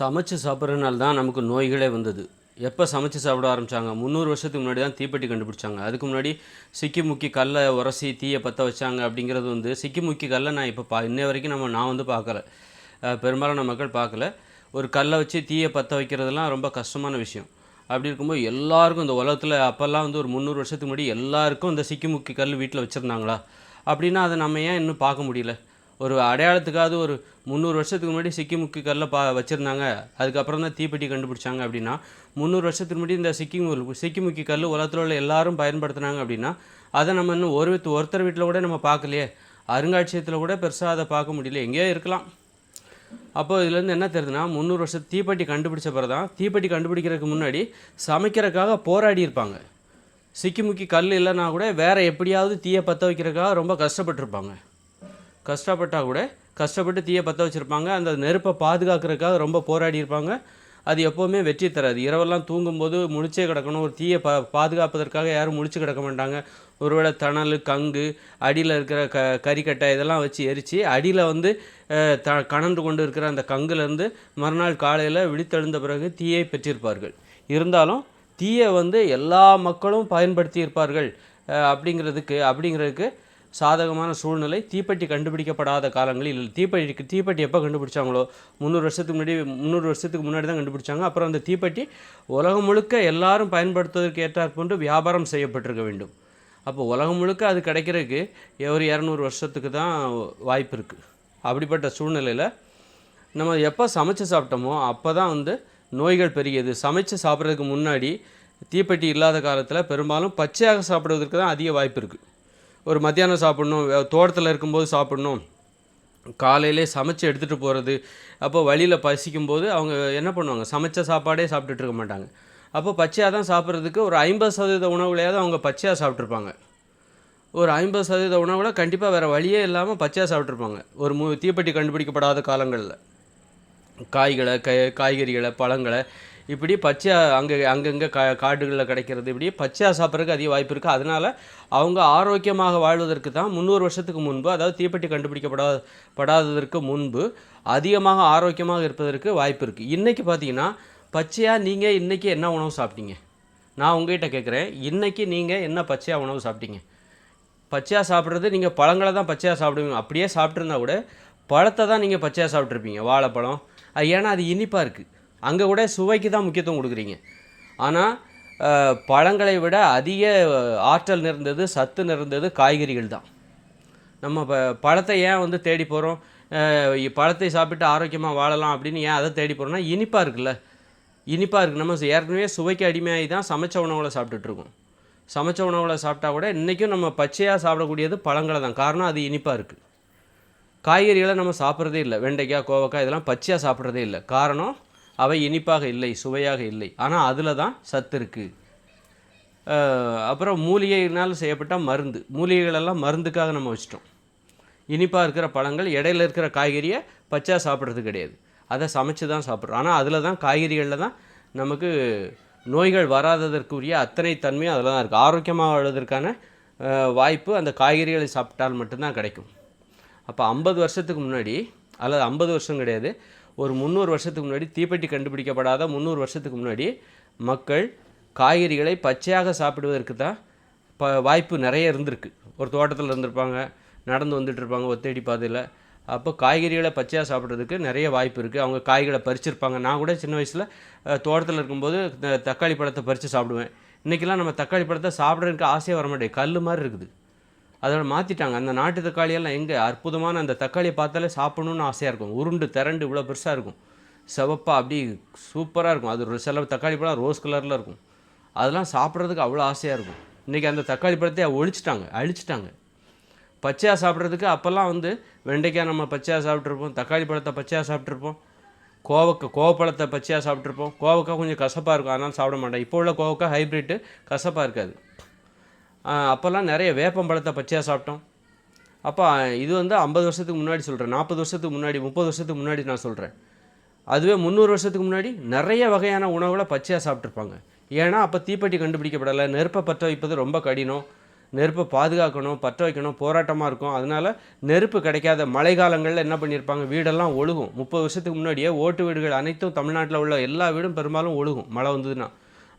சமைச்சு சாப்பிட்றதுனால தான் நமக்கு நோய்களே வந்தது. எப்போ சமைச்சு சாப்பிட ஆரம்பித்தாங்க முந்நூறு வருஷத்துக்கு முன்னாடி தான் தீப்பெட்டி கண்டுபிடிச்சாங்க. அதுக்கு முன்னாடி சிக்கி முக்கி கல்லை உரசி தீயை பற்ற வச்சாங்க அப்படிங்கிறது வந்து சிக்கி முக்கி கல்லை நான் இப்போ பா இன்ன வரைக்கும் நம்ம நான் வந்து பார்க்கல. பெரும்பாலான மக்கள் பார்க்கல. ஒரு கல்லை வச்சு தீயை பற்ற வைக்கிறதெல்லாம் ரொம்ப கஷ்டமான விஷயம். அப்படி இருக்கும்போது எல்லாருக்கும் இந்த உலகத்தில் அப்போல்லாம் வந்து ஒரு முந்நூறு வருஷத்துக்கு முன்னாடி எல்லாருக்கும் இந்த சிக்கி முக்கி கல் வீட்டில் வச்சுருந்தாங்களா? அப்படின்னா அதை நம்ம ஏன் இன்னும் பார்க்க முடியல? ஒரு அடையாளத்துக்காவது ஒரு முந்நூறு வருஷத்துக்கு முன்னாடி சிக்கிமுக்கு கல்ல கல்லை பா வச்சுருந்தாங்க. அதுக்கப்புறம் தான் தீப்பெட்டி கண்டுபிடிச்சாங்க அப்படின்னா முந்நூறு வருஷத்துக்கு முன்னாடி இந்த சிக்கி சிக்கிமுக்கி கல் உலகத்தில் உள்ள எல்லாரும் பயன்படுத்துனாங்க அப்படின்னா அதை நம்ம இன்னும் ஒரு ஒருத்தர் வீட்டில் கூட நம்ம பார்க்கலையே. அருங்காட்சியகத்தில் கூட பெருசாக அதை பார்க்க முடியல. எங்கேயோ இருக்கலாம். அப்போ இதுலேருந்து என்ன தெரியுதுன்னா முந்நூறு வருஷம் தீப்பெட்டி கண்டுபிடிச்ச பிறகு தான் தீப்பெட்டி கண்டுபிடிக்கிறதுக்கு முன்னாடி சமைக்கிறதுக்காக போராடி இருப்பாங்க. சிக்கி முக்கி கல் இல்லைன்னா கூட வேறு எப்படியாவது தீயை பற்ற வைக்கிறதுக்காக ரொம்ப கஷ்டப்பட்டிருப்பாங்க. கஷ்டப்பட்டால் கூட கஷ்டப்பட்டு தீயை பற்ற வச்சுருப்பாங்க. அந்த நெருப்பை பாதுகாக்கிறதுக்காக ரொம்ப போராடி இருப்பாங்க அது எப்போவுமே வெற்றி தராது. இரவெல்லாம் தூங்கும்போது முழிச்சே கிடக்கணும். ஒரு தீயை பா பாதுகாப்பதற்காக யாரும் முழிச்சு கிடக்க மாட்டாங்க. ஒருவேளை தணல் கங்கு அடியில் இருக்கிற க கறிக்கட்டை இதெல்லாம் வச்சு எரித்து அடியில் வந்து த கனன்று கொண்டு இருக்கிற அந்த கங்குலேருந்து மறுநாள் காலையில் விழித்தெழுந்த பிறகு தீயை பெற்றிருப்பார்கள். இருந்தாலும் தீயை வந்து எல்லா மக்களும் பயன்படுத்தி இருப்பார்கள் அப்படிங்கிறதுக்கு அப்படிங்கிறதுக்கு சாதகமான சூழ்நிலை. தீப்பெட்டி கண்டுபிடிக்கப்படாத காலங்களில் இல்லை தீப்பெட்டி தீப்பெட்டி எப்போ கண்டுபிடிச்சாங்களோ? முந்நூறு வருஷத்துக்கு முன்னாடி முந்நூறு வருஷத்துக்கு முன்னாடி தான் கண்டுபிடிச்சாங்க. அப்புறம் அந்த தீப்பெட்டி உலகம் முழுக்க எல்லாரும் பயன்படுத்துவதற்கு ஏற்றாற்போன்று வியாபாரம் செய்யப்பட்டிருக்க வேண்டும். அப்போ உலகம் முழுக்க அது கிடைக்கிறதுக்கு ஒரு இரநூறு வருஷத்துக்கு தான் வாய்ப்பு இருக்குது அப்படிப்பட்ட சூழ்நிலையில் நம்ம எப்போ சமைச்சு சாப்பிட்டோமோ அப்போ தான் வந்து நோய்கள் பெருகியது. சமைச்சு சாப்பிட்றதுக்கு முன்னாடி தீப்பெட்டி இல்லாத காலத்தில் பெரும்பாலும் பச்சையாக சாப்பிடுவதற்கு தான் அதிக வாய்ப்பு இருக்குது ஒரு மத்தியானம் சாப்பிட்ணும் தோட்டத்தில் இருக்கும்போது சாப்பிட்ணும். காலையிலே சமைச்சு எடுத்துகிட்டு போகிறது அப்போ வழியில் பசிக்கும்போது அவங்க என்ன பண்ணுவாங்க? சமைச்ச சாப்பாடே சாப்பிட்டுட்டு இருக்க மாட்டாங்க. அப்போ பச்சையாக தான் சாப்பிட்றதுக்கு ஒரு ஐம்பது சதவீத உணவுலையாவது அவங்க பச்சையாக சாப்பிட்ருப்பாங்க ஒரு ஐம்பது சதவீத உணவில் கண்டிப்பாக வேறு வழியே இல்லாமல் பச்சையாக சாப்பிட்ருப்பாங்க ஒரு மு தீப்பெட்டி கண்டுபிடிக்கப்படாத காலங்களில். காய்களை க காய்கறிகளை பழங்களை இப்படி பச்சையாக அங்கே அங்கங்கே கா காடுகளில் கிடைக்கிறது இப்படி பச்சையாக சாப்பிட்றதுக்கு அதிக வாய்ப்பு இருக்குது அதனால் அவங்க ஆரோக்கியமாக வாழ்வதற்கு தான் முந்நூறு வருஷத்துக்கு முன்பு அதாவது தீப்பெட்டி கண்டுபிடிக்கப்படா படாததற்கு முன்பு அதிகமாக ஆரோக்கியமாக இருப்பதற்கு வாய்ப்பு இருக்குது இன்றைக்கி பார்த்தீங்கன்னா பச்சையாக நீங்கள் இன்றைக்கி என்ன உணவு சாப்பிட்டீங்க? நான் உங்ககிட்ட கேட்குறேன் இன்றைக்கி நீங்கள் என்ன பச்சையாக உணவு சாப்பிட்டீங்க? பச்சையாக சாப்பிட்றது நீங்கள் பழங்களை தான் பச்சையாக சாப்பிடுவீங்க. அப்படியே சாப்பிட்ருந்தா கூட பழத்தை தான் நீங்கள் பச்சையாக சாப்பிட்ருப்பீங்க வாழைப்பழம். ஏன்னா அது இனிப்பாக இருக்குது அங்கே கூட சுவைக்கு தான் முக்கியத்துவம் கொடுக்குறீங்க. ஆனால் பழங்களை விட அதிக ஆற்றல் நிறைந்தது சத்து நிறைந்தது காய்கறிகள் தான். நம்ம ப பழத்தை ஏன் வந்து தேடி போகிறோம் பழத்தை சாப்பிட்டு ஆரோக்கியமாக வாழலாம் அப்படின்னு ஏன் அதை தேடி போகிறோம்னா இனிப்பாக இருக்குல்ல. இனிப்பாக இருக்குது நம்ம ஏற்கனவே சுவைக்கு அடிமையாகி தான் சமைச்ச உணவுகளை சாப்பிட்டுட்ருக்கோம் சமைச்ச உணவுகளை சாப்பிட்டா கூட இன்றைக்கும் நம்ம பச்சையாக சாப்பிடக்கூடியது பழங்களை தான். காரணம் அது இனிப்பாக இருக்குது காய்கறிகளை நம்ம சாப்பிட்றதே இல்லை. வெண்டைக்காய் கோவக்காய் இதெல்லாம் பச்சையாக சாப்பிட்றதே இல்லை. காரணம் அவை இனிப்பாக இல்லை சுவையாக இல்லை. ஆனால் அதில் தான் சத்து இருக்குது அப்புறம் மூலிகையினால் செய்யப்பட்ட மருந்து. மூலிகைகளெல்லாம் மருந்துக்காக நம்ம வச்சிட்டோம். இனிப்பாக இருக்கிற பழங்கள் இடையில இருக்கிற காய்கறியை பச்சா சாப்பிட்றது கிடையாது. அதை சமைச்சு தான் சாப்பிட்றோம். ஆனால் அதில் தான் காய்கறிகளில் தான் நமக்கு நோய்கள் வராததற்குரிய அத்தனை தன்மையும் அதில் தான் இருக்குது ஆரோக்கியமாக வாழ்வதற்கான வாய்ப்பு அந்த காய்கறிகளை சாப்பிட்டால் மட்டும்தான் கிடைக்கும். அப்போ ஐம்பது வருஷத்துக்கு முன்னாடி அல்லது ஐம்பது வருஷம் கிடையாது ஒரு முந்நூறு வருஷத்துக்கு முன்னாடி தீப்பெட்டி கண்டுபிடிக்கப்படாத முந்நூறு வருஷத்துக்கு முன்னாடி மக்கள் காய்கறிகளை பச்சையாக சாப்பிடுவதற்கு தான் ப வாய்ப்பு நிறைய இருந்திருக்கு. ஒரு தோட்டத்தில் இருந்திருப்பாங்க நடந்து வந்துட்டு இருப்பாங்க ஒத்தேடி பாதையில். அப்போ காய்கறிகளை பச்சையாக சாப்பிட்றதுக்கு நிறைய வாய்ப்பு இருக்குது அவங்க காய்களை பறிச்சிருப்பாங்க. நான் கூட சின்ன வயசில் தோட்டத்தில் இருக்கும்போது தக்காளி பழத்தை பறித்து சாப்பிடுவேன். இன்றைக்கெல்லாம் நம்ம தக்காளி பழத்தை சாப்பிட்றதுக்கு ஆசையாக வர மாட்டேங்குது. கல் மாதிரி இருக்குது. அதோட மாற்றிட்டாங்க அந்த நாட்டு தக்காளியெல்லாம் எங்கே? அற்புதமான அந்த தக்காளியை பார்த்தாலே சாப்பிடணும்னு ஆசையாக இருக்கும். உருண்டு திரண்டு இவ்வளோ பெருசாக இருக்கும். செவப்பாக அப்படி சூப்பராக இருக்கும். அது ஒரு சில தக்காளி பழம் ரோஸ் கலரில் இருக்கும். அதெல்லாம் சாப்பிட்றதுக்கு அவ்வளோ ஆசையாக இருக்கும். இன்றைக்கி அந்த தக்காளி பழத்தை ஒழிச்சிட்டாங்க அழிச்சிட்டாங்க. பச்சையாக சாப்பிட்றதுக்கு அப்போல்லாம் வந்து வெண்டைக்காய் நம்ம பச்சையாக சாப்பிட்ருப்போம் தக்காளி பழத்தை பச்சையாக சாப்பிட்ருப்போம் கோவக்காய் கோவப்பழத்தை பச்சையாக சாப்பிட்ருப்போம் கோவக்காய் கொஞ்சம் கசப்பாக இருக்கும். அதனால் சாப்பிட மாட்டேன். இப்போ உள்ள கோவக்காய் ஹைப்ரிட்டு கசப்பாக இருக்காது. அப்போல்லாம் நிறைய வேப்பம்பழத்தை பச்சையாக சாப்பிட்டோம். அப்போ இது வந்து ஐம்பது வருஷத்துக்கு முன்னாடி சொல்கிறேன் நாற்பது வருஷத்துக்கு முன்னாடி முப்பது வருஷத்துக்கு முன்னாடி நான் சொல்கிறேன் அதுவே முந்நூறு வருஷத்துக்கு முன்னாடி நிறைய வகையான உணவுகளை பச்சையாக சாப்பிட்ருப்பாங்க ஏன்னா அப்போ தீப்பெட்டி கண்டுபிடிக்கப்படலை. நெருப்பை பற்ற வைப்பது ரொம்ப கடினம். நெருப்பை பாதுகாக்கணும் பற்ற வைக்கணும் போராட்டமாக இருக்கும். அதனால நெருப்பு கிடைக்காத மழை காலங்களில் என்ன பண்ணியிருப்பாங்க? வீடெல்லாம் ஒழுகும். முப்பது வருஷத்துக்கு முன்னாடியே ஓட்டு வீடுகள் அனைத்தும் தமிழ்நாட்டில் உள்ள எல்லா வீடும் பெரும்பாலும் ஒழுகும். மழை வந்ததுன்னா.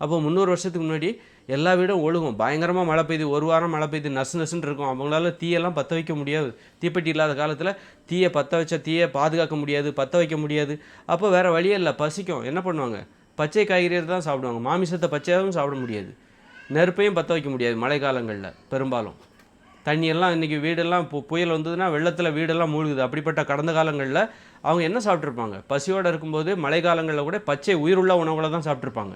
அப்போ முந்நூறு வருஷத்துக்கு முன்னாடி எல்லா வீடும் ஒழுகும். பயங்கரமாக மழை பெய்யுது ஒரு வாரம் மழை பெய்யுது நசு நசுன்னு இருக்கும். அவங்களால தீயெல்லாம் பற்ற வைக்க முடியாது. தீப்பெட்டி இல்லாத காலத்தில் தீயை பற்ற வச்ச தீயை பாதுகாக்க முடியாது பற்ற வைக்க முடியாது. அப்போ வேறு வழியே இல்லை பசிக்கும். என்ன பண்ணுவாங்க? பச்சை காய்கறியை தான் சாப்பிடுவாங்க. மாமிசத்தை பச்சையாகவும் சாப்பிட முடியாது. நெருப்பையும் பற்ற வைக்க முடியாது மழை காலங்களில் பெரும்பாலும். தண்ணியெல்லாம் இன்றைக்கி வீடெல்லாம் பு புயல் வந்ததுன்னா வெள்ளத்தில் வீடெல்லாம் மூழ்குது. அப்படிப்பட்ட கடந்த காலங்களில் அவங்க என்ன சாப்பிட்ருப்பாங்க பசியோடு இருக்கும்போது மழை காலங்களில் கூட பச்சை உயிருள்ள உணவுகளை தான் சாப்பிட்ருப்பாங்க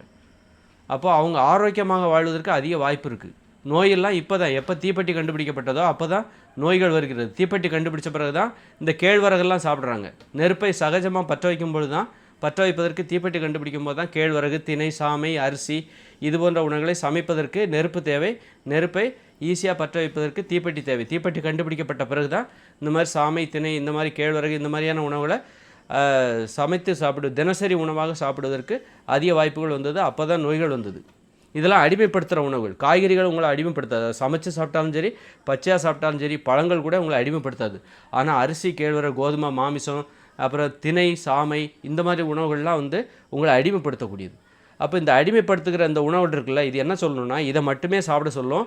அப்போது அவங்க ஆரோக்கியமாக வாழ்வதற்கு அதிக வாய்ப்பு இருக்குது நோயெல்லாம் இப்போ தான் எப்போ தீப்பெட்டி கண்டுபிடிக்கப்பட்டதோ அப்போ தான் நோய்கள் வருகிறது. தீப்பெட்டி கண்டுபிடிச்ச பிறகு தான் இந்த கேழ்வரகெல்லாம் சாப்பிட்றாங்க. நெருப்பை சகஜமாக பற்ற வைக்கும் பொழுது தான் பற்ற வைப்பதற்கு தீப்பெட்டி கண்டுபிடிக்கும் போது தான் கேழ்வரகு திணை சாமை அரிசி இது போன்ற உணவுகளை சமைப்பதற்கு நெருப்பு தேவை. நெருப்பை ஈஸியாக பற்ற வைப்பதற்கு தீப்பெட்டி தேவை. தீப்பெட்டி கண்டுபிடிக்கப்பட்ட பிறகு தான் இந்த மாதிரி சாமை திணை இந்த மாதிரி கேழ்வரகு இந்த மாதிரியான உணவுகளை சமைத்து சாப்பிடு தினசரி உணவாக சாப்பிடுவதற்கு அதிக வாய்ப்புகள் வந்தது. அப்போ தான் நோய்கள் வந்தது. இதெல்லாம் அடிமைப்படுத்துகிற உணவுகள். காய்கறிகள் உங்களை அடிமைப்படுத்தாது. சமைச்சு சாப்பிட்டாலும் சரி பச்சையாக சாப்பிட்டாலும் சரி பழங்கள் கூட உங்களை அடிமைப்படுத்தாது. ஆனால் அரிசி கேழ்வரை கோதுமை மாமிசம் அப்புறம் திணை சாமை இந்த மாதிரி உணவுகள்லாம் வந்து உங்களை அடிமைப்படுத்தக்கூடியது. அப்போ இந்த அடிமைப்படுத்துகிற இந்த உணவுகள் இருக்குல்ல இது என்ன சொல்லணும்னா இதை மட்டுமே சாப்பிட சொல்லும்.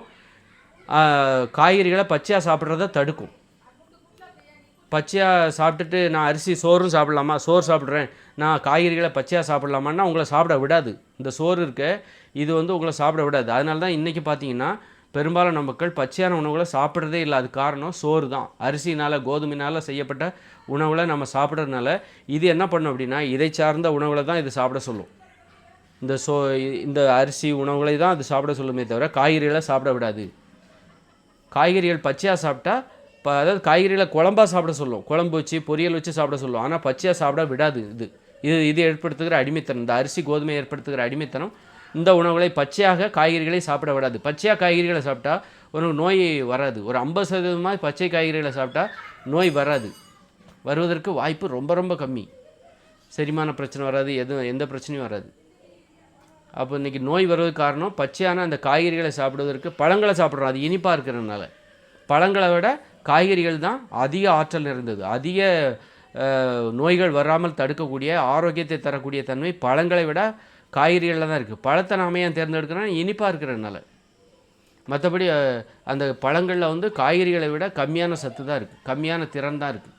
காய்கறிகளை பச்சையாக சாப்பிட்றத தடுக்கும். பச்சையாக சாப்பிட்டுட்டு நான் அரிசி சோறும் சாப்பிடலாமா? சோறு சாப்பிட்றேன். நான் காய்கறிகளை பச்சையாக சாப்பிட்லாமான்னா உங்களை சாப்பிட விடாது. இந்த சோறு இருக்க இது வந்து உங்களை சாப்பிட விடாது. அதனால தான் இன்றைக்கி பார்த்தீங்கன்னா பெரும்பாலான மக்கள் பச்சையான உணவுகளை சாப்பிட்றதே இல்லை. அது காரணம் சோறு தான். அரிசினால் கோதுமையினால் செய்யப்பட்ட உணவுகளை நம்ம சாப்பிட்றதுனால இது என்ன பண்ணும் அப்படின்னா இதை சார்ந்த உணவுகளை தான் இது சாப்பிட சொல்லும். இந்த சோ இந்த அரிசி உணவுகளை தான் அது சாப்பிட சொல்லுமே தவிர காய்கறிகளை சாப்பிட விடாது. காய்கறிகள் பச்சையாக சாப்பிட்டா இப்போ அதாவது காய்கறிகளை குழம்பா சாப்பிட சொல்லும். குழம்பு வச்சு பொரியல் வச்சு சாப்பிட சொல்லும். ஆனால் பச்சையாக சாப்பிட விடாது இது. இது இது ஏற்படுத்துகிற அடிமைத்தனம். இந்த அரிசி கோதுமை ஏற்படுத்துகிற அடிமைத்தனம். இந்த உணவுகளை பச்சையாக காய்கறிகளை சாப்பிட விடாது. பச்சையாக காய்கறிகளை சாப்பிட்டா உனக்கு நோய் வராது. ஒரு ஐம்பது சதவீதமாக பச்சை காய்கறிகளை சாப்பிட்டா நோய் வராது. வருவதற்கு வாய்ப்பு ரொம்ப ரொம்ப கம்மி. செரிமான பிரச்சனை வராது. எதுவும் எந்த பிரச்சனையும் வராது. அப்போ இன்றைக்கி நோய் வருவதற்கு காரணம் பச்சையான அந்த காய்கறிகளை சாப்பிடுவதற்கு பழங்களை சாப்பிட்றோம். அது இனிப்பாக இருக்கிறதுனால. பழங்களை விட காய்கறிகள் தான் அதிக ஆற்றல் நிறைந்தது. அதிக நோய்கள் வராமல் தடுக்கக்கூடிய ஆரோக்கியத்தை தரக்கூடிய தன்மை பழங்களை விட காய்கறிகளில் தான் இருக்குது பழத்தை நாம ஏன் தேர்ந்தெடுக்கிறோம் இனிப்பாக இருக்கிறதுனால. மற்றபடி அந்த பழங்களில் வந்து காய்கறிகளை விட கம்மியான சத்து தான் இருக்குது கம்மியான திறன் தான் இருக்குது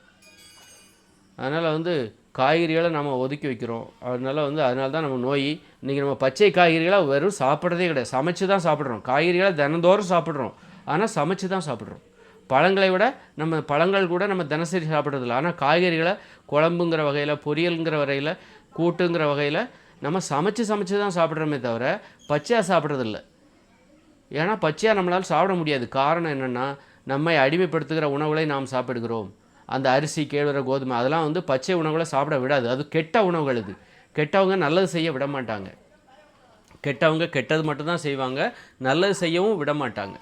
அதனால் வந்து காய்கறிகளை நம்ம ஒதுக்கி வைக்கிறோம். அதனால் வந்து அதனால தான் நம்ம நோய் இன்றைக்கி நம்ம பச்சை காய்கறிகளை வெறும் சாப்பிட்றதே கிடையாது. சமைச்சு தான் சாப்பிட்றோம். காய்கறிகளை தினந்தோறும் சாப்பிட்றோம். ஆனால் சமைச்சு தான் சாப்பிட்றோம். பழங்களை விட நம்ம பழங்கள் கூட நம்ம தினசரி சாப்பிட்றதில்ல. ஆனால் காய்கறிகளை குழம்புங்கிற வகையில் பொரியலுங்கிற வகையில் கூட்டுங்கிற வகையில் நம்ம சமைச்சு சமைச்சு தான் சாப்பிட்றோமே தவிர பச்சையாக சாப்பிட்றதில்ல. ஏன்னா பச்சையாக நம்மளால் சாப்பிட முடியாது. காரணம் என்னென்னா நம்மை அடிமைப்படுத்துகிற உணவுகளை நாம் சாப்பிடுகிறோம். அந்த அரிசி கேழ்வர கோதுமை அதெல்லாம் வந்து பச்சை உணவுகளை சாப்பிட விடாது. அது கெட்ட உணவுகள் இது. கெட்டவங்க நல்லது செய்ய விட மாட்டாங்க கெட்டவங்க கெட்டது மட்டும்தான் செய்வாங்க. நல்லது செய்யவும் விட மாட்டாங்க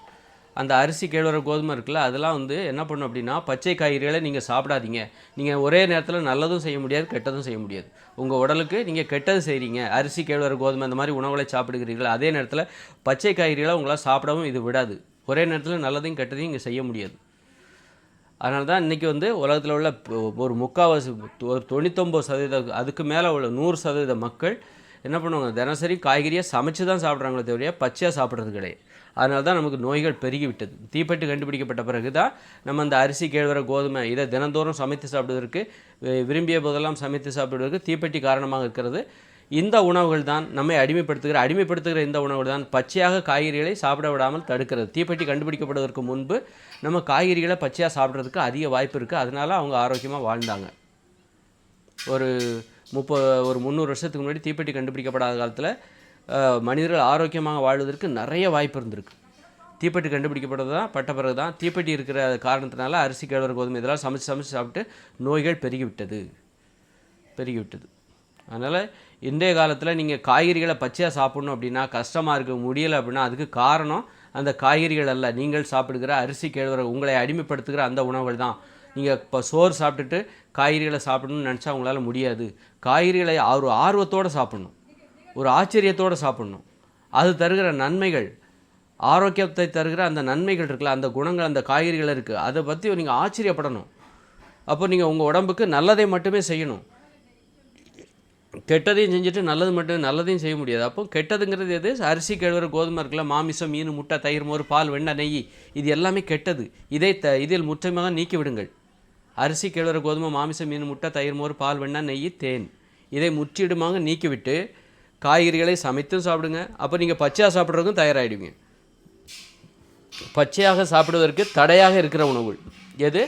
அந்த அரிசி கேழ்வர கோதுமை இருக்குல்ல அதெல்லாம் வந்து என்ன பண்ணும் அப்படின்னா பச்சை காய்கறிகளை நீங்கள் சாப்பிடாதீங்க. நீங்கள் ஒரே நேரத்தில் நல்லதும் செய்ய முடியாது கெட்டதும் செய்ய முடியாது. உங்கள் உடலுக்கு நீங்கள் கெட்டது செய்கிறீங்க அரிசி கேழ்வர கோதுமை இந்த மாதிரி உணவுகளை சாப்பிடுகிறீர்கள். அதே நேரத்தில் பச்சை காய்கறிகளை உங்களால் சாப்பிடவும் இது விடாது. ஒரே நேரத்தில் நல்லதையும் கெட்டதையும் இங்கே செய்ய முடியாது. அதனால தான் இன்றைக்கி வந்து உலகத்தில் உள்ள ஒரு முக்கால்வாசி ஒரு தொண்ணூத்தொம்பது சதவீதம் அதுக்கு மேலே உள்ள நூறு சதவீத மக்கள் என்ன பண்ணுவாங்க தினசரி காய்கறியை சமைச்சு தான் சாப்பிட்றாங்களே தவிர பச்சையாக சாப்பிட்றது கிடையாது. அதனால தான் நமக்கு நோய்கள் பெருகிவிட்டது. தீப்பெட்டு தீப்பெட்டி கண்டுபிடிக்கப்பட்ட பிறகு தான் நம்ம அந்த அரிசி கேழ்வர கோதுமை இதை தினந்தோறும் சமைத்து சாப்பிடுவதற்கு விரும்பிய போதெல்லாம் சமைத்து சாப்பிடுவதற்கு தீப்பெட்டி காரணமாக இருக்கிறது. இந்த உணவுகள் தான் நம்மை அடிமைப்படுத்துகிற அடிமைப்படுத்துகிற இந்த உணவுகள் தான் பச்சையாக காய்கறிகளை சாப்பிட விடாமல் தடுக்கிறது. தீப்பெட்டி கண்டுபிடிக்கப்படுவதற்கு முன்பு நம்ம காய்கறிகளை பச்சையாக சாப்பிட்றதுக்கு அதிக வாய்ப்பு இருக்குது அதனால் அவங்க ஆரோக்கியமாக வாழ்ந்தாங்க. ஒரு முப்ப ஒரு முந்நூறு வருஷத்துக்கு முன்னாடி தீப்பெட்டி கண்டுபிடிக்கப்படாத காலத்தில் மனிதர்கள் ஆரோக்கியமாக வாழ்வதற்கு நிறைய வாய்ப்பு இருந்திருக்கு. தீப்பெட்டி கண்டுபிடிக்கப்பட்டது தான் பட்ட பிறகு தான். தீப்பெட்டி இருக்கிற காரணத்தினால அரிசி கேழ்வரகு கோதுமை இதெல்லாம் சமைச்சு சமைச்சு சாப்பிட்டு நோய்கள் பெருகிவிட்டது. பெருகிவிட்டது. அதனால் இன்றைய காலத்தில் நீங்கள் காய்கறிகளை பச்சையாக சாப்பிட்ணும் அப்படின்னா கஷ்டமாக இருக்க முடியலை அப்படின்னா அதுக்கு காரணம் அந்த காய்கறிகள் அல்ல. நீங்கள் சாப்பிடுகிற அரிசி கேழ்வரகு உங்களை அடிமைப்படுத்துகிற அந்த உணவுகள் தான். நீங்கள் இப்போ சோறு சாப்பிட்டுட்டு காய்கறிகளை சாப்பிடணும்னு நினச்சா உங்களால் முடியாது. காய்கறிகளை ஒரு ஆர்வத்தோடு சாப்பிடணும். ஒரு ஆச்சரியத்தோடு சாப்பிடணும். அது தருகிற நன்மைகள் ஆரோக்கியத்தை தருகிற அந்த நன்மைகள் இருக்குல்ல அந்த குணங்கள் அந்த காய்கறிகள் இருக்குது அதை பற்றி நீங்கள் ஆச்சரியப்படணும். அப்போ நீங்கள் உங்கள் உடம்புக்கு நல்லதை மட்டுமே செய்யணும். கெட்டதையும் செஞ்சுட்டு நல்லது மட்டும் நல்லதையும் செய்ய முடியாது. அப்போ கெட்டதுங்கிறது எது? அரிசி கிழவர் கோதுமை இருக்குல்ல மாமிசம் மீன் முட்டை தயிர் மோர் பால் வெண்ணெய் நெய். இது எல்லாமே கெட்டது. இதை த இதில் முற்றமாக நீக்கி விடுங்கள் அரிசி கிழவர் கோதுமை மாமிசம் மீன் முட்டை தயிர் மோர் பால் வெண்ணெய் நெய் தேன். இதை முற்றிடுமாக நீக்கிவிட்டு காய்கறிகளை சமைத்தும் சாப்பிடுங்க. அப்போ நீங்கள் பச்சையாக சாப்பிட்றதுக்கும் தயாராகிடுவீங்க பச்சையாக சாப்பிடுவதற்கு தடையாக இருக்கிற உணவுகள். எது?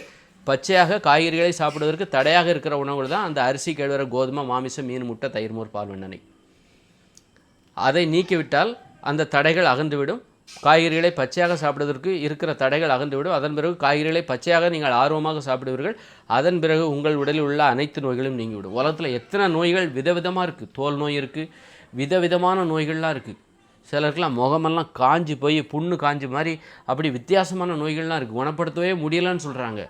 பச்சையாக காய்கறிகளை சாப்பிடுவதற்கு தடையாக இருக்கிற உணவுகள் தான் அந்த அரிசி கேழ்வர கோதுமை மாமிசம் மீன் முட்டை தயிர் மோர் பால் வெண்ணெய். அதை நீக்கிவிட்டால் அந்த தடைகள் அகந்துவிடும் காய்கறிகளை பச்சையாக சாப்பிடுவதற்கு இருக்கிற தடைகள் அகந்துவிடும் அதன் பிறகு காய்கறிகளை பச்சையாக நீங்கள் ஆர்வமாக சாப்பிடுவீர்கள். அதன் பிறகு உங்கள் உடலில் உள்ள அனைத்து நோய்களும் நீங்கிவிடும். உலகத்தில் எத்தனை நோய்கள் விதவிதமாக இருக்குது தோல் நோய் இருக்குது விதவிதமான நோய்கள்லாம் இருக்குது சிலருக்குலாம் முகமெல்லாம் காஞ்சி போய் புண்ணு காஞ்சி மாதிரி அப்படி வித்தியாசமான நோய்கள்லாம் இருக்குது குணப்படுத்தவே முடியலன்னு சொல்கிறாங்க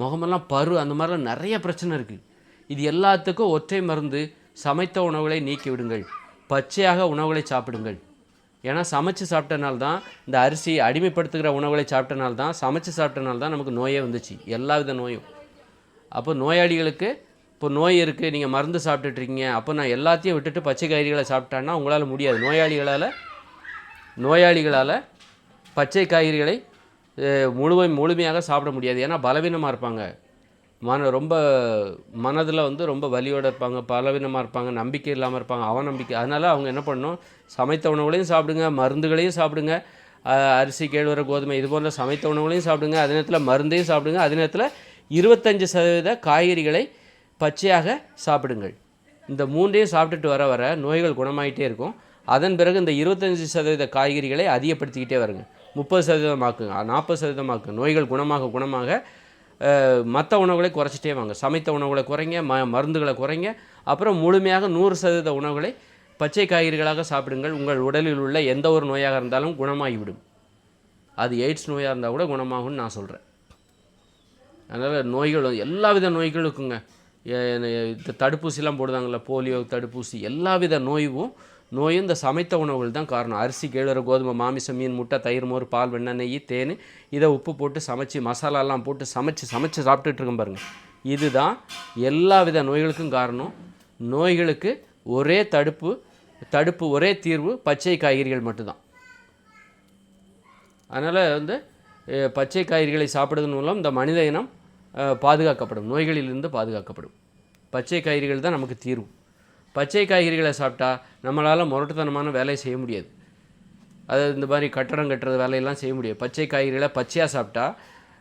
முகமெல்லாம் பரு அந்த மாதிரிலாம் நிறைய பிரச்சனை இருக்குது இது எல்லாத்துக்கும் ஒற்றை மருந்து சமைத்த உணவுகளை நீக்கி விடுங்கள் பச்சையாக உணவுகளை சாப்பிடுங்கள். ஏன்னா சமைச்சு சாப்பிட்டனால தான் இந்த அரிசி அடிமைப்படுத்துகிற உணவுகளை சாப்பிட்டனால தான் சமைச்சு சாப்பிட்டனால தான் நமக்கு நோயே வந்துச்சு. எல்லா வித நோயும். அப்போ நோயாளிகளுக்கு இப்போ நோய் இருக்குது நீங்கள் மருந்து சாப்பிட்டுட்ருக்கீங்க அப்போ நான் எல்லாத்தையும் விட்டுட்டு பச்சை காய்கறிகளை சாப்பிட்டான்னா உங்களால் முடியாது. நோயாளிகளால் நோயாளிகளால் பச்சை காய்கறிகளை முழுமை முழுமையாக சாப்பிட முடியாது. ஏன்னா பலவீனமாக இருப்பாங்க. மன ரொம்ப மனதில் வந்து ரொம்ப வலியோடு இருப்பாங்க பலவீனமாக இருப்பாங்க நம்பிக்கை இல்லாமல் இருப்பாங்க அவநம்பிக்கை. அதனால் அவங்க என்ன பண்ணணும்? சமைத்த உணவுகளையும் சாப்பிடுங்க மருந்துகளையும் சாப்பிடுங்க. அரிசி கேழ்வரை கோதுமை இது போன்ற சமைத்த உணவுகளையும் சாப்பிடுங்க. அதே நேரத்தில் மருந்தையும் சாப்பிடுங்க. அதே நேரத்தில் இருபத்தஞ்சி சதவீத காய்கறிகளை பச்சையாக சாப்பிடுங்கள். இந்த மூன்றையும் சாப்பிட்டுட்டு வர வர நோய்கள் குணமாயிட்டே இருக்கும். அதன் பிறகு இந்த இருபத்தஞ்சி சதவீத காய்கறிகளை அதிகப்படுத்திக்கிட்டே வருங்க. முப்பது சதவீதமாக்குங்க நாற்பது சதவீதமாக்குங்க நோய்கள் குணமாக குணமாக மற்ற உணவுகளை குறைச்சிட்டே வாங்க. சமைத்த உணவுகளை குறைங்க ம மருந்துகளை குறைங்க. அப்புறம் முழுமையாக நூறு சதவீத உணவுகளை பச்சை காய்கறிகளாக சாப்பிடுங்கள். உங்கள் உடலில் உள்ள எந்த ஒரு நோயாக இருந்தாலும் குணமாகிவிடும். அது எய்ட்ஸ் நோயாக இருந்தால் கூட குணமாகும்னு நான் சொல்கிறேன் அதனால் நோய்கள் எல்லா வித நோய்களுக்குங்க. இந்த தடுப்பூசிலாம் போடுதாங்கள்ல போலியோ தடுப்பூசி எல்லா வித நோயும் நோயும் இந்த சமைத்த உணவுகள் தான் காரணம். அரிசி கேழ்வரை கோதுமை மாமிசம் மீன் முட்டை தயிர் மோர் பால் வெண்ணெய் நெய் தேன் இதை உப்பு போட்டு சமைச்சு மசாலாலாம் போட்டு சமைச்சு சமைச்சு சாப்பிட்டுட்டு இருக்கோம் பாருங்கள் இதுதான் எல்லா வித நோய்களுக்கும் காரணம். நோய்களுக்கு ஒரே தடுப்பு தடுப்பு ஒரே தீர்வு பச்சை காய்கறிகள் மட்டும்தான். அதனால் வந்து பச்சை காய்கறிகளை சாப்பிடுவதன் மூலம் இந்த மனித இனம் பாதுகாக்கப்படும். நோய்களிலிருந்து பாதுகாக்கப்படும். பச்சை காய்கறிகள் தான் நமக்கு தீர்வு பச்சை காய்கறிகளை சாப்பிட்டா நம்மளால் முரட்டுத்தனமான வேலையை செய்ய முடியாது. அதாவது இந்த மாதிரி கட்டடம் கட்டுறது வேலையெல்லாம் செய்ய முடியாது. பச்சை காய்கறிகளை பச்சையாக சாப்பிட்டா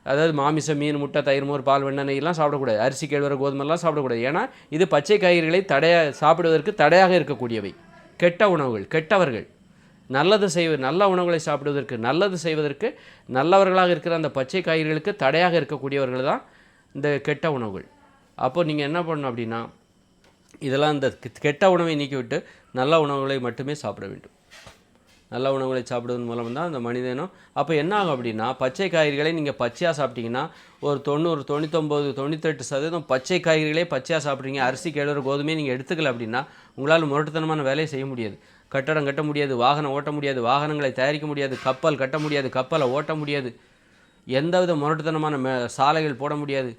அதாவது மாமிசம் மீன் முட்டை தயிர் மோர் பால் வெண்ணெய்லாம் சாப்பிடக்கூடாது. அரிசி கேழ்வரை கோதுமைலாம் சாப்பிடக்கூடாது. ஏன்னா இது பச்சை காய்கறிகளை தடைய சாப்பிடுவதற்கு தடையாக இருக்கக்கூடியவை. கெட்ட உணவுகள் கெட்டவர்கள். நல்லது செய்வ நல்ல உணவுகளை சாப்பிடுவதற்கு நல்லது செய்வதற்கு நல்லவர்களாக இருக்கிற அந்த பச்சை காய்கறிகளுக்கு தடையாக இருக்கக்கூடியவர்கள் தான் இந்த கெட்ட உணவுகள். அப்போ நீங்கள் என்ன பண்ணணும் அப்படின்னா இதெல்லாம் இந்த கெ- கெட்ட உணவை நீக்கிவிட்டு நல்ல உணவுகளை மட்டுமே சாப்பிட வேண்டும். நல்ல உணவுகளை சாப்பிடுவதன் மூலம் தான் அந்த மனிதனும் அப்போ என்ன ஆகும் அப்படின்னா பச்சை காய்கறிகளை நீங்கள் பச்சையாக சாப்பிட்டீங்கன்னா ஒரு தொண்ணூறு தொண்ணூத்தொம்பது தொண்ணூத்தெட்டு சதவீதம் பச்சை காய்கறிகளே பச்சையாக சாப்பிட்றீங்க. அரிசி கேழ்வரை கோதுமையை நீங்கள் எடுத்துக்கல அப்படின்னா உங்களால் முரட்டுத்தனமான வேலையை செய்ய முடியாது. கட்டடம் கட்ட முடியாது வாகனம் ஓட்ட முடியாது வாகனங்களை தயாரிக்க முடியாது கப்பல் கட்ட முடியாது கப்பலை ஓட்ட முடியாது. எந்தவித முரட்டுத்தனமான மே சாலைகள் போட முடியாது.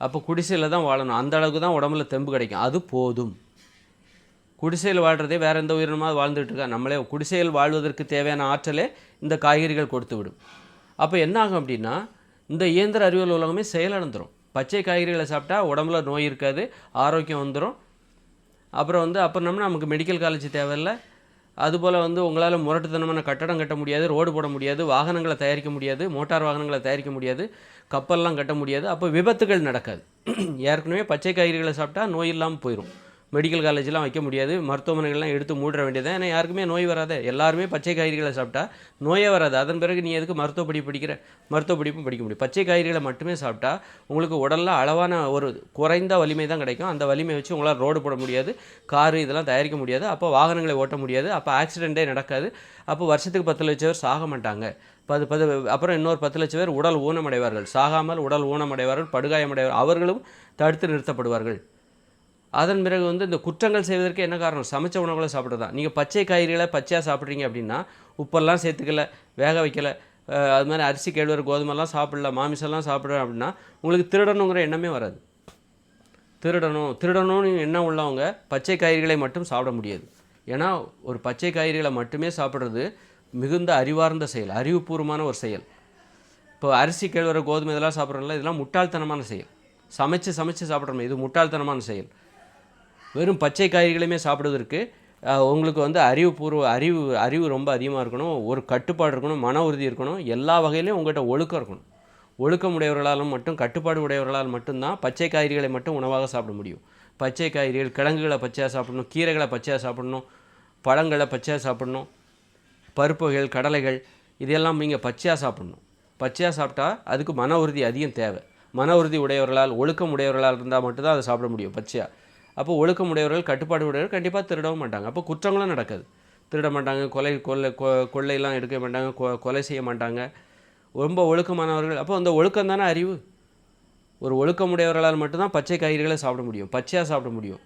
அப்போ குடிசையில் தான் வாழணும். அந்த அளவுக்கு தான் உடம்புல தெம்பு கிடைக்கும். அது போதும். குடிசையில் வாழ்கிறதே வேறு எந்த உயிரினமாக வாழ்ந்துட்டு இருக்கா? நம்மளே குடிசையில் வாழ்வதற்கு தேவையான ஆற்றலே இந்த காய்கறிகள் கொடுத்து விடும். அப்போ என்ன ஆகும் அப்படின்னா இந்த இயந்திர அறிவியல் உலகமே செயலிழந்துரும் பச்சை காய்கறிகளை சாப்பிட்டா உடம்புல நோய் இருக்காது ஆரோக்கியம் வந்துடும் அப்புறம் வந்து அப்புறம் நமக்கு மெடிக்கல் காலேஜ் தேவையில்லை. அதுபோல் வந்து உங்களால் முரட்டுத்தனமான கட்டடம் கட்ட முடியாது ரோடு போட முடியாது வாகனங்களை தயாரிக்க முடியாது மோட்டார் வாகனங்களை தயாரிக்க முடியாது கப்பல்லாம் கட்ட முடியாது. அப்போ விபத்துகள் நடக்காது. ஏற்கனவே பச்சை காய்கறிகளை சாப்பிட்டா நோய் இல்லாமல் போயிடும் மெடிக்கல் காலேஜ்லாம் வைக்க முடியாது. மருத்துவமனைகள்லாம் எடுத்து மூட வேண்டியது ஏன்னா யாருக்குமே நோய் வராது. எல்லாருமே பச்சை காய்கறிகளை சாப்பிட்டா நோயே வராது. அதன் பிறகு நீ எதுக்கு மருத்துவ படிப்பு படிக்கிற? மருத்துவ படிப்பும் படிக்க முடியும். பச்சை காய்கறிகளை மட்டுமே சாப்பிட்டா உங்களுக்கு உடலில் அளவான ஒரு குறைந்த வலிமை தான் கிடைக்கும். அந்த வலிமை வச்சு உங்களால் ரோடு போட முடியாது. காரு இதெல்லாம் தயாரிக்க முடியாது. அப்போ வாகனங்களை ஓட்ட முடியாது. அப்போ ஆக்சிடெண்ட்டே நடக்காது. அப்போ வருஷத்துக்கு பத்து லட்சம் பேர் சாக மாட்டாங்க. பது பது அப்புறம் இன்னொரு பத்து லட்சம் பேர் உடல் ஊனமடைவார்கள். சாகாமல் உடல் ஊனமடைவார்கள் படுகாயமடைவார்கள். அவர்களும் தடுத்து நிறுத்தப்படுவார்கள். அதன் பிறகு வந்து இந்த குற்றங்கள் செய்வதற்கு என்ன காரணம்? சமைச்ச உணவுகளை சாப்பிட்றது? தான் நீங்கள் பச்சை காய்கறிகளை பச்சையாக சாப்பிட்றீங்க அப்படின்னா உப்பெல்லாம் சேர்த்துக்கல வேக வைக்கலை. அது மாதிரி அரிசி கேழ்வரை கோதுமைலாம் சாப்பிடல மாமிசம்லாம் சாப்பிட்றேன் அப்படின்னா உங்களுக்கு திருடணுங்கிற எண்ணமே வராது. திருடணும் திருடணும்னு எண்ணம் உள்ளவங்க பச்சை காய்கறிகளை மட்டும் சாப்பிட முடியாது. ஏன்னா ஒரு பச்சை காய்கறிகளை மட்டுமே சாப்பிட்றது மிகுந்த அறிவார்ந்த செயல் அறிவுபூர்வமான ஒரு செயல். இப்போ அரிசி கேழ்வரை கோதுமை இதெல்லாம் சாப்பிட்றோம்ல இதெல்லாம் முட்டாள்தனமான செயல். சமைச்சு சமைச்சு சாப்பிட்றோமே இது முட்டாள்தனமான செயல். வெறும் பச்சை காய்கறிகளையுமே சாப்பிடுவதற்கு உங்களுக்கு வந்து அறிவுபூர்வ அறிவு அறிவு ரொம்ப அதிகமாக இருக்கணும் ஒரு கட்டுப்பாடு இருக்கணும் மன உறுதி இருக்கணும் எல்லா வகையிலையும் உங்கள்கிட்ட ஒழுக்கம் இருக்கணும். ஒழுக்கம் உடையவர்களாலும் மட்டும் கட்டுப்பாடு உடையவர்களால் மட்டும்தான் பச்சை காய்கறிகளை மட்டும் உணவாக சாப்பிட முடியும். பச்சை காய்கறிகள் கிழங்குகளை பச்சையாக சாப்பிடணும் கீரைகளை பச்சையாக சாப்பிடணும் பழங்களை பச்சையாக சாப்பிடணும் பருப்பு வகைகள் கடலைகள் இதெல்லாம் நீங்கள் பச்சையாக சாப்பிடணும். பச்சையாக சாப்பிட்டா அதுக்கு மன உறுதி அதிகம் தேவை. மன உறுதி உடையவர்களால் ஒழுக்கம் உடையவர்களால் இருந்தால் மட்டும்தான் அதை சாப்பிட முடியும் பச்சையாக அப்போ ஒழுக்கமுடையவர்கள் கட்டுப்பாடு உடையவர்கள் கண்டிப்பாக திருடவும் மாட்டாங்க. அப்போ குற்றங்களும் நடக்காது. திருட மாட்டாங்க கொலை கொள்ளை கொ- கொள்ளையெல்லாம் எடுக்க மாட்டாங்க கொ- கொலை செய்ய மாட்டாங்க. ரொம்ப ஒழுக்கமானவர்கள். அப்போ அந்த ஒழுக்கம் தானே அறிவு? ஒரு ஒழுக்கமுடையவர்களால் மட்டும்தான் பச்சை காய்கறிகளை சாப்பிட முடியும் பச்சையாக சாப்பிட முடியும்.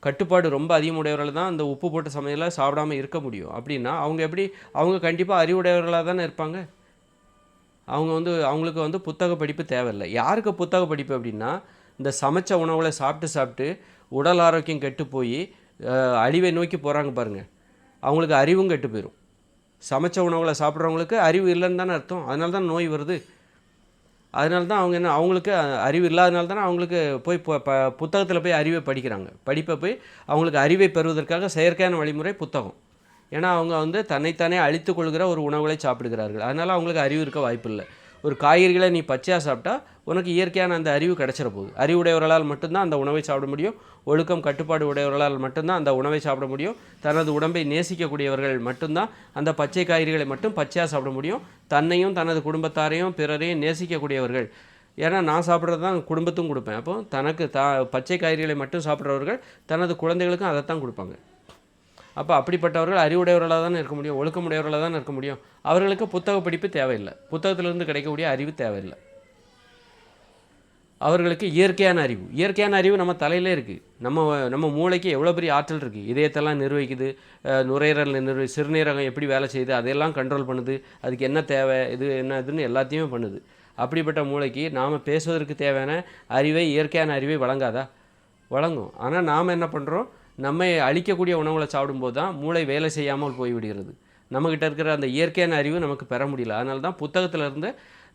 கட்டுப்பாடு ரொம்ப அதிகமுடையவர்கள் தான் அந்த உப்பு போட்ட சமையலில் சாப்பிடாம இருக்க முடியும். அப்படின்னா அவங்க எப்படி அவங்க கண்டிப்பாக அறிவுடையவர்களாக தானே இருப்பாங்க? அவங்க வந்து அவங்களுக்கு வந்து புத்தக படிப்பு தேவையில்லை. யாருக்கு புத்தக படிப்பு அப்படின்னா இந்த சமைச்ச உணவுகளை சாப்பிட்டு சாப்பிட்டு உடல் ஆரோக்கியம் கெட்டு போய் அழிவை நோக்கி போகிறாங்க பாருங்கள் அவங்களுக்கு அறிவும் கெட்டு போயிடும் சமைச்ச உணவுகளை சாப்பிட்றவங்களுக்கு அறிவு இல்லைன்னு தானே அர்த்தம். அதனால தான் நோய் வருது. அதனால தான் அவங்க என்ன அவங்களுக்கு அறிவு இல்லாதனால தானே அவங்களுக்கு போய் புத்தகத்தில் போய் அறிவை படிக்கிறாங்க. படிப்பை போய் அவங்களுக்கு அறிவை பெறுவதற்காக செயற்கையான வழிமுறை புத்தகம். ஏன்னா அவங்க வந்து தன்னைத்தானே அழித்து கொள்கிற ஒரு உணவுகளை சாப்பிடுகிறார்கள். அதனால் அவங்களுக்கு அறிவு இருக்க வாய்ப்பில்லை. ஒரு காய்கறிகளை நீ பச்சையாக சாப்பிட்டா உனக்கு இயற்கையான அந்த அறிவு கிடச்சிட போகுது. அறிவுடையவர்களால் மட்டும்தான் அந்த உணவை சாப்பிட முடியும். ஒழுக்கம் கட்டுப்பாடு உடையவர்களால் மட்டும்தான் அந்த உணவை சாப்பிட முடியும். தனது உடம்பை நேசிக்கக்கூடியவர்கள் மட்டும்தான் அந்த பச்சை காய்கறிகளை மட்டும் பச்சையாக சாப்பிட முடியும். தன்னையும் தனது குடும்பத்தாரையும் பிறரையும் நேசிக்கக்கூடியவர்கள். ஏன்னா நான் சாப்பிட்றது தான் குடும்பத்தும் கொடுப்பேன். அப்போ தனக்கு தா பச்சை காய்கறிகளை மட்டும் சாப்பிட்றவர்கள் தனது குழந்தைகளுக்கும் அதைத்தான் கொடுப்பாங்க. அப்போ அப்படிப்பட்டவர்கள் அறிவுடையவர்களாக தானே இருக்க முடியும் ஒழுக்கமுடையவர்களாக தானே இருக்க முடியும். அவர்களுக்கு புத்தக படிப்பு தேவையில்லை. புத்தகத்திலிருந்து கிடைக்கக்கூடிய அறிவு தேவையில்லை. அவர்களுக்கு இயற்கையான அறிவு. இயற்கையான அறிவு நம்ம தலையிலே இருக்குது நம்ம நம்ம மூளைக்கு எவ்வளோ பெரிய ஆற்றல் இருக்குது இதயத்தெல்லாம் நிர்வகிக்குது நுரையீரல் நிர்வகி சிறுநீரகம் எப்படி வேலை செய்யுது அதையெல்லாம் கண்ட்ரோல் பண்ணுது. அதுக்கு என்ன தேவை இது என்ன இதுன்னு எல்லாத்தையுமே பண்ணுது. அப்படிப்பட்ட மூளைக்கு நாம் பேசுவதற்கு தேவையான அறிவை இயற்கையான அறிவை வழங்காதா? வழங்கும். ஆனால் நாம் என்ன பண்ணுறோம் நம்மை அழிக்கக்கூடிய உணவுகளை சாப்பிடும்போது தான் மூளை வேலை செய்யாமல் போய்விடுகிறது. நம்மக்கிட்ட இருக்கிற அந்த இயற்கையான அறிவு நமக்கு பெற முடியல. அதனால தான் புத்தகத்திலிருந்து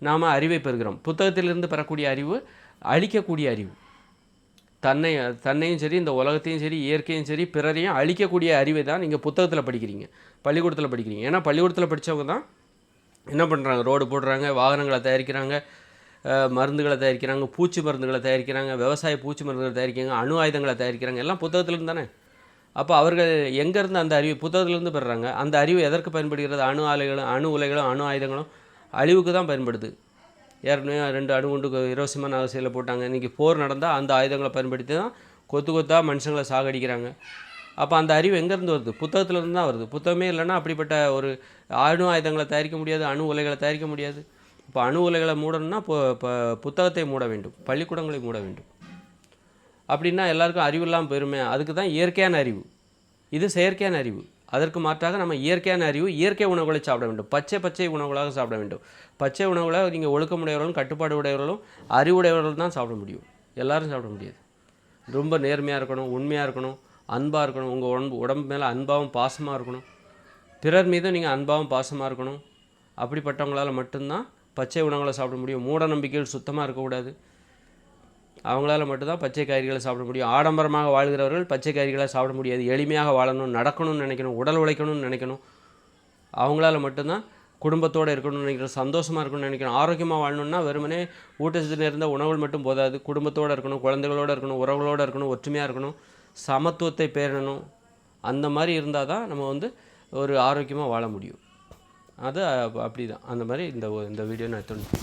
நாம் அறிவை பெறுகிறோம். புத்தகத்திலிருந்து பெறக்கூடிய அறிவு அழிக்கக்கூடிய அறிவு. தன்னை தன்னையும் சரி இந்த உலகத்தையும் சரி இயற்கையும் சரி பிறரையும் அழிக்கக்கூடிய அறிவை தான் நீங்கள் புத்தகத்தில் படிக்கிறீங்க. பள்ளிக்கூடத்தில் படிக்கிறீங்க. ஏன்னா பள்ளிக்கூடத்தில் படித்தவங்க தான் என்ன பண்ணுறாங்க ரோடு போடுறாங்க வாகனங்களை தயாரிக்கிறாங்க மருந்துகளை தயாரிக்கிறாங்க பூச்சி மருந்துகளை தயாரிக்கிறாங்க விவசாய பூச்சி மருந்துகளை தயாரிக்கிறாங்க அணு ஆயுதங்களை தயாரிக்கிறாங்க எல்லாம் புத்தகத்துலேருந்து தானே? அப்போ அவர்கள் எங்கேருந்து அந்த அறிவு புத்தகத்திலிருந்து பெறுறாங்க? அந்த அறிவு எதற்கு பயன்படுகிறது? அணு ஆலைகளும் அணு உலைகளும் அணு ஆயுதங்களும் அழிவுக்கு தான் பயன்படுது. ஏற்கனவே ரெண்டு அணுகுண்டு ஹிரோசிமா நாகசையில் போட்டாங்க. இன்றைக்கி போர் நடந்தால் அந்த ஆயுதங்களை பயன்படுத்தி தான் கொத்து கொத்தாக மனுஷங்களை சாகடிக்கிறாங்க. அப்போ அந்த அறிவு எங்கேருந்து வருது? புத்தகத்துலேருந்து தான் வருது. புத்தகமே இல்லைன்னா அப்படிப்பட்ட ஒரு அணு ஆயுதங்களை தயாரிக்க முடியாது அணு உலைகளை தயாரிக்க முடியாது. இப்போ அணு உலைகளை மூடணும்னா இப்போ இப்போ புத்தகத்தை மூட வேண்டும் பள்ளிக்கூடங்களை மூட வேண்டும். அப்படின்னா எல்லாருக்கும் அறிவு இல்லாமல் அதுக்கு தான் இயற்கையான அறிவு. இது செயற்கையான அறிவு. அதற்கு மாற்றாக நம்ம இயற்கையான அறிவு இயற்கை உணவுகளை சாப்பிட வேண்டும். பச்சை பச்சை உணவுகளாக சாப்பிட வேண்டும். பச்சை உணவுகளை நீங்கள் ஒழுக்கமுடையவர்களும் கட்டுப்பாடு உடையவர்களும் அறிவுடையவர்களும் தான் சாப்பிட முடியும். எல்லாரும் சாப்பிட முடியாது. ரொம்ப நேர்மையாக இருக்கணும் உண்மையாக இருக்கணும் அன்பாக இருக்கணும். உங்கள் உடம்பு உடம்பு மேலே அன்பாகவும் பாசமாக இருக்கணும். பிறர் மீதும் நீங்கள் அன்பாகவும் பாசமாக இருக்கணும். அப்படிப்பட்டவங்களால் மட்டும்தான் பச்சை உணவுகளை சாப்பிட முடியும். மூட நம்பிக்கைகள் சுத்தமாக இருக்கக்கூடாது. அவங்களால மட்டும்தான் பச்சை காய்கறிகளை சாப்பிட முடியும். ஆடம்பரமாக வாழ்கிறவர்கள் பச்சை காய்கறிகளை சாப்பிட முடியாது. எளிமையாக வாழணும் நடக்கணும்னு நினைக்கணும் உடல் உழைக்கணும்னு நினைக்கணும். அவங்களால மட்டும்தான் குடும்பத்தோடு இருக்கணும்னு நினைக்கிறோம். சந்தோஷமாக இருக்கணும்னு நினைக்கிறோம். ஆரோக்கியமாக வாழணும்னா வெறுமனே ஊட்டச்சத்து நிறைந்த உணவுகள் மட்டும் போதாது. குடும்பத்தோடு இருக்கணும் குழந்தைகளோடு இருக்கணும் உறவுகளோடு இருக்கணும் ஒற்றுமையாக இருக்கணும் சமத்துவத்தை பேரணும் அந்த மாதிரி இருந்தால் தான் நம்ம வந்து ஒரு ஆரோக்கியமாக வாழ முடியும். அது அப்படி தான் அந்த மாதிரி இந்த இந்த வீடியோ நான் தோணுச்சு